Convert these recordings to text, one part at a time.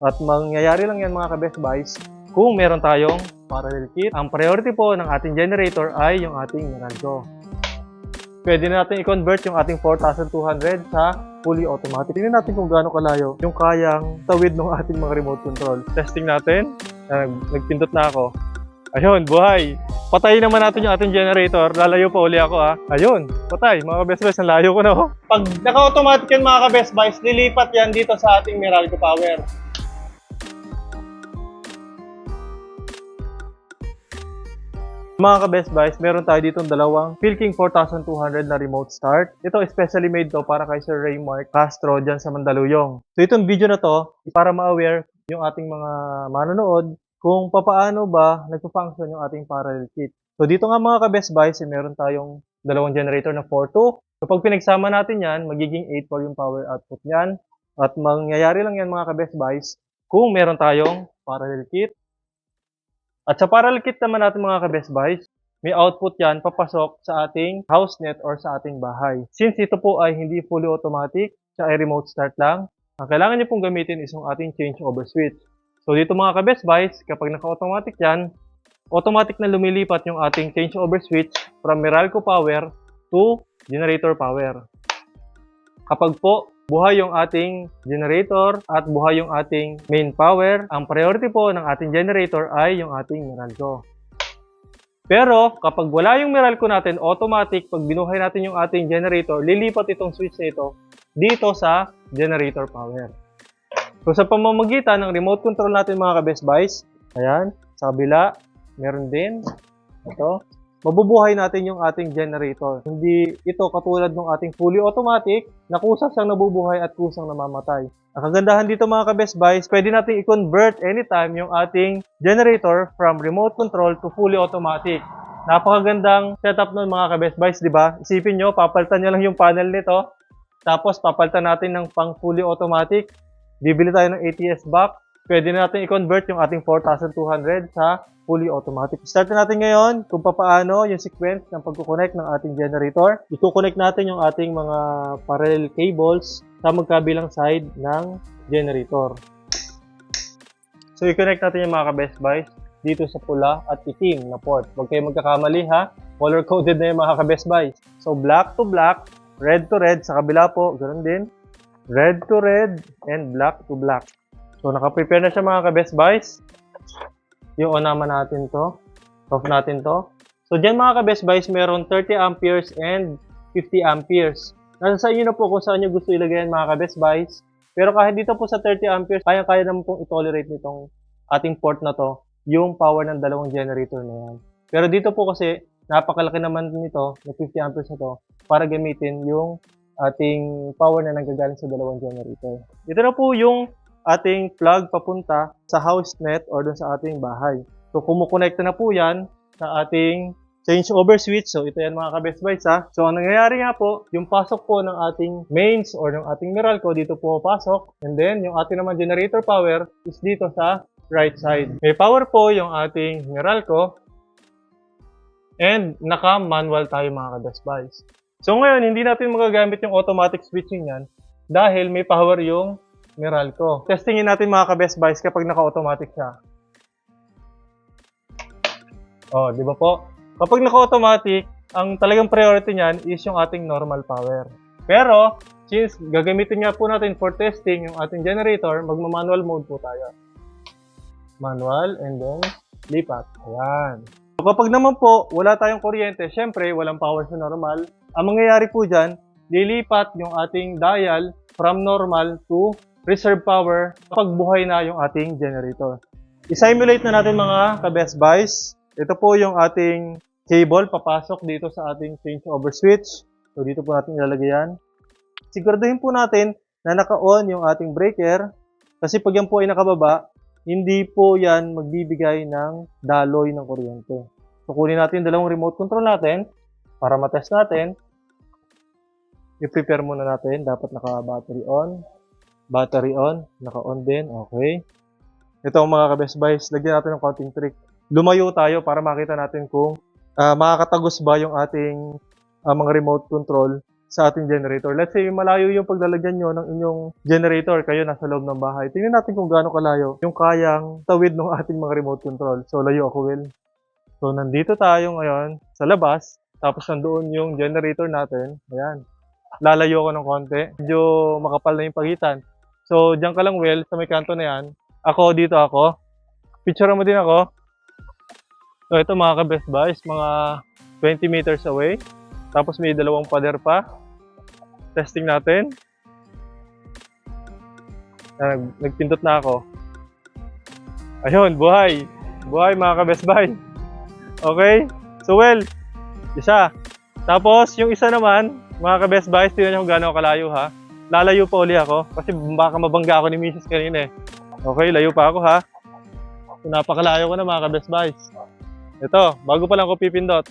At mangyayari lang yan mga ka-best buys kung meron tayong parallel kit. Ang priority po ng ating generator ay yung ating Meralco. Pwede na natin i-convert yung ating 4,200 sa fully automatic. Tingnan natin kung gaano kalayo yung kayang tawid ng ating mga remote control. Testing natin. Ah, nagpindot na ako. Ayun, buhay. Patayin naman natin yung ating generator. Lalayo pa uli ako ha. Ayun, patay. Mga best buys, ang ko na oh. Pag naka-automatic yan mga ka-best buys, lilipat yan dito sa ating Meralco Power. Mga ka-best buys, meron tayo dito dalawang Philking 4200 na remote start. Ito especially made to para kay Sir Raymark Castro dyan sa Mandaluyong. So itong video na to, para ma-aware yung ating mga manonood kung papaano ba nagpo-function yung ating parallel kit. So dito nga mga ka-best buys, eh, meron tayong dalawang generator na 4.2. So pag pinagsama natin yan, magiging 8.4 yung power output niyan. At mangyayari lang yan mga ka-best buys kung meron tayong parallel kit. At sa parallel kit naman natin mga ka-best buys, may output yan papasok sa ating house net or sa ating bahay. Since ito po ay hindi fully automatic, siya ay remote start lang, ang kailangan niyo pong gamitin is yung ating changeover switch. So dito mga ka-best buys, kapag naka-automatic yan, automatic na lumilipat yung ating changeover switch from Meralco power to generator power. Kapag po buhay yung ating generator at buhay yung ating main power, ang priority po ng ating generator ay yung ating Meralco. Pero kapag wala yung Meralco natin, automatic, pag binuhay natin yung ating generator, lilipat itong switch na ito dito sa generator power. So sa pamamagitan ng remote control natin mga ka-best buys, ayan, sa kabila, meron din, ito, mabubuhay natin yung ating generator. Hindi ito katulad ng ating fully automatic na kusang siyang nabubuhay at kusang namamatay. Ang kagandahan dito mga ka-best buys, pwede natin i-convert anytime yung ating generator from remote control to fully automatic. Napakagandang setup nun mga ka-best buys, di ba? Isipin nyo, papalitan nyo lang yung panel nito, tapos papalitan natin ng pang fully automatic, bibili tayo ng ATS box, pwede na natin i-convert yung ating 4,200 sa fully automatic. Start na natin ngayon kung paano yung sequence ng pagkukonect ng ating generator. I-connect natin yung ating mga parallel cables sa magkabilang side ng generator. So, i-connect natin yung mga ka-best buys dito sa pula at itim na port. Huwag kayo magkakamali ha. Color-coded na yung mga ka-best buys. So, black to black, red to red, sa kabila po, ganun din. Red to red, and black to black. So, naka-prepare na siya mga ka-best buys. Yung on naman natin to. Off natin to. So, dyan mga ka-best buys, meron 30 amperes and 50 amperes. Nasa sa inyo na po kung saan nyo gusto ilagay yan mga ka-best buys. Pero kahit dito po sa 30 amperes, kaya-kaya naman pong i-tolerate nitong ating port na to, yung power ng dalawang generator na yan. Pero dito po kasi, napakalaki naman nito, na 50 amperes na to, para gamitin yung ating power na nanggagaling sa dalawang generator. Ito na po yung ating plug papunta sa house net or dun sa ating bahay. So, kumukonekta na po yan sa ating change over switch. So, ito yan mga ka-best buys ha. So, ang nangyayari nga po, yung pasok po ng ating mains or ng ating Meralco dito po pasok. And then, yung ating naman generator power is dito sa right side. May power po yung ating Meralco and naka-manual tayo mga ka-best buys. So, ngayon, hindi natin magagamit yung automatic switching yan dahil may power yung Meralco. Testingin natin mga ka-best buys kapag naka-automatic siya. Oh, di ba po? Kapag naka-automatic, ang talagang priority niyan is yung ating normal power. Pero, since gagamitin nga po natin for testing yung ating generator, magma-manual mode po tayo. Manual and then lipat. Ayan. So, kapag naman po wala tayong kuryente, syempre walang power sa normal. Ang mangyayari po dyan, lilipat yung ating dial from normal to reserve power kapag buhay na yung ating generator. I-simulate na natin mga ka-best buys. Ito po yung ating cable papasok dito sa ating changeover switch. So dito po natin ilalagay yan. Siguraduhin po natin na naka-on yung ating breaker kasi pag yan po ay nakababa, hindi po yan magbibigay ng daloy ng kuryente. So kunin natin yung dalawang remote control natin para matest natin. I-prepare muna natin. Dapat naka-battery on. Battery on. Naka-on din. Okay. Ito mga ka-best buys. Lagyan natin ng counting trick. Lumayo tayo para makita natin kung ah, makakatagos ba yung ating ah, mga remote control sa ating generator. Let's say malayo yung paglalagyan nyo ng inyong generator, kayo nasa loob ng bahay. Tingnan natin kung gaano kalayo yung kayang tawid ng ating mga remote control. So layo ako, Will. So nandito tayo ngayon sa labas, tapos nandoon yung generator natin. Ayan. Lalayo ko ng konti. Medyo makapal na yung pagitan. So diyan ka lang, Will, sa may kanto na yan. Ako, dito ako. Picture mo din ako. So ito mga ka-best buys, mga 20 meters away. Tapos may dalawang pader pa. Testing natin. Ah, Nag, nagpindot na ako. Ayun, buhay. Buhay mga ka-best buy. Okay? So well, isa. Tapos yung isa naman, mga ka-best buys, tingnan nyo kung gaano ako kalayo ha. Lalayo pa uli ako kasi baka mabangga ako ni Mrs. kanina eh. Okay, layo pa ako ha. So, napakalayo ko na mga ka-best buys. Ito, bago pa lang ako pipindot.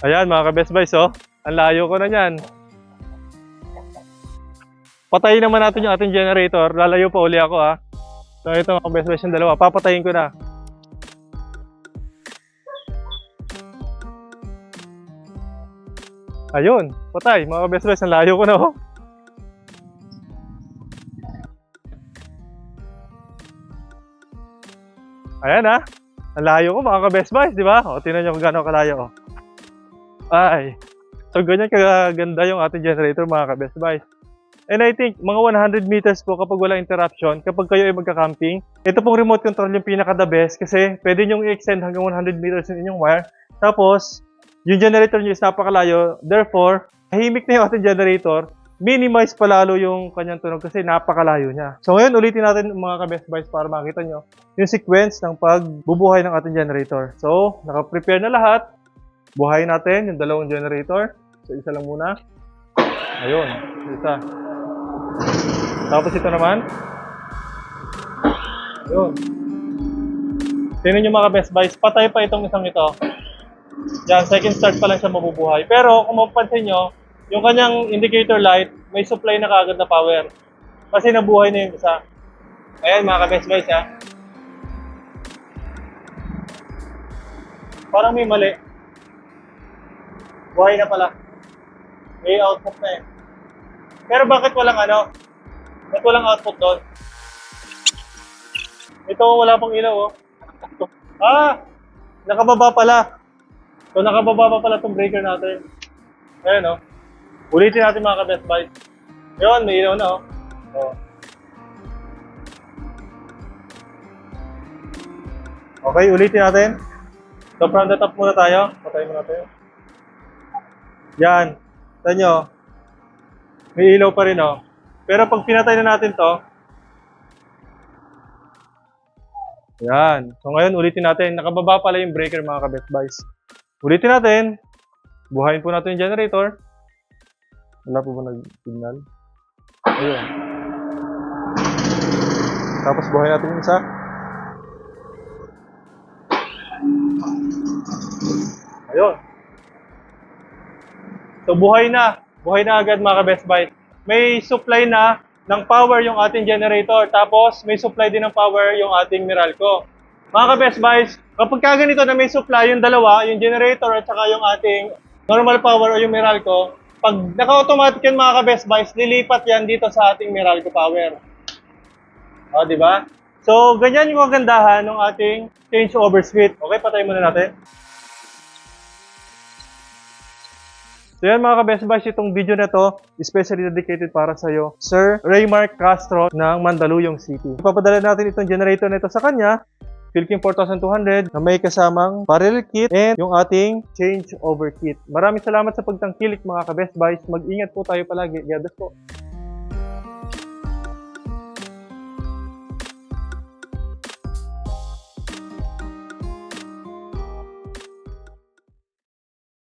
Ayan mga ka-best buys oh. Ang layo ko na niyan. Patayin naman natin yung ating generator. Lalayo pa uli ako ha. So ito mga ka-best buys yung dalawa. Papatayin ko na. Ayun, patay. Mga ka-best buys, ang layo ko na oh. Ayan ha. Ang layo ko mga ka-best buys, di ba? O, tingnan nyo kung gaano kalayo. Oh. Ay. So, ganyan kaganda yung ating generator mga ka-best buys. And I think, mga 100 meters po kapag wala interruption, kapag kayo ay magka-camping, ito pong remote control yung pinaka-the best kasi pwede nyo i-extend hanggang 100 meters yung inyong wire. Tapos, yung generator nyo is napakalayo. Therefore, tahimik na yung ating generator. Minimize palalo yung kanyang tunog kasi napakalayo niya. So ngayon, ulitin natin mga ka-best buys para makita nyo yung sequence ng pagbubuhay ng ating generator. So, naka-prepare na lahat. Buhayin natin yung dalawang generator. So, isa lang muna. Ayun, isa. Tapos ito naman. Ayun. Tingnan nyo mga best buys, patay pa itong isang ito. Yan, second start pa lang siya mabubuhay. Pero kung mapapansin nyo, yung kanyang indicator light, may supply na kagad na power. Kasi nabuhay na yung isa. Ayan mga ka-best buys ha. Parang may mali. Buhay na pala. May output na eh. Pero bakit walang ano? Bakit walang output doon? Ito, wala pang ilaw oh. Ah! Nakababa pala. So, nakababa pa pala itong breaker natin. Ayan oh. Ulitin natin mga ka-best buy. Yun, may ilaw na oh. oh. Okay, ulitin natin. So, from the top muna tayo. Patay muna tayo. Yan. Tignan nyo. May ilaw pa rin, oh. Pero pag pinatay na natin to, yan. So ngayon, ulitin natin. Nakababa pala yung breaker, mga ka-best buys. Ulitin natin. Buhayin po natin yung generator. Wala po ba nag-signal? Ayun. Tapos buhayin natin yung isa. Ayun. So buhay na. Buhay na agad mga ka-best buy. May supply na ng power yung ating generator. Tapos may supply din ng power yung ating Meralco. Mga ka-best buys, kapag ka ganito na may supply yung dalawa, yung generator at saka yung ating normal power o yung Meralco, pag naka-automatic yan mga ka-best buys, lilipat yan dito sa ating Meralco power. O, di ba? So, ganyan yung kagandahan ng ating change over switch. Okay, patay muna natin. So yan mga ka-best buys, itong video na to, especially dedicated para sa iyo, Sir Raymark Castro ng Mandaluyong City. Ipapadala natin itong generator na ito sa kanya, Philking 4200 na may kasamang barrel kit and yung ating change over kit. Maraming salamat sa pagtangkilik mga ka-best buys. Mag-ingat po tayo palagi. God bless po.